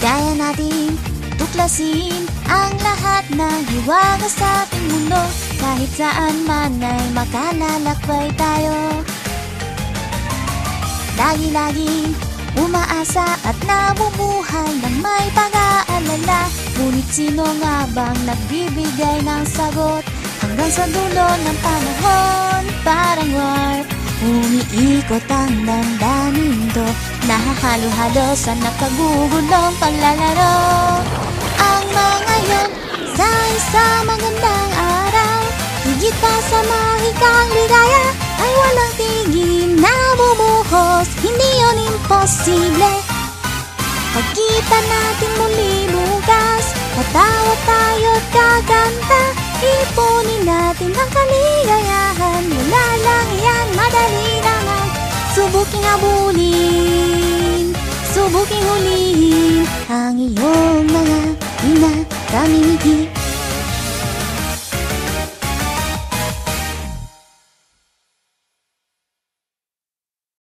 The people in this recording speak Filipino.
Kaya natin tuklasin ang lahat ng hiwaga sa ating mundo. Kahit saan man ay makalalakbay tayo. Lagi-laging umaasa at nabubuhay ng may pag-aalala. Ngunit sino nga bang nagbibigay ng sagot Hanggang sa dulo ng panahon Umiikot ang damdamin to Nahahalo-halo sa nakagugulong paglalaro. Ang mga yon sa isang magandang araw Higit pa sa mahikang ligaya Ay walang tigil na bumuhos Hindi yon imposible. Pagkita natin muli bukas Tatawa tayo't kakanta Ipunin natin ang kaligayahan 소복이나보니 소복이오니 항이 온나가 이나 담이 미기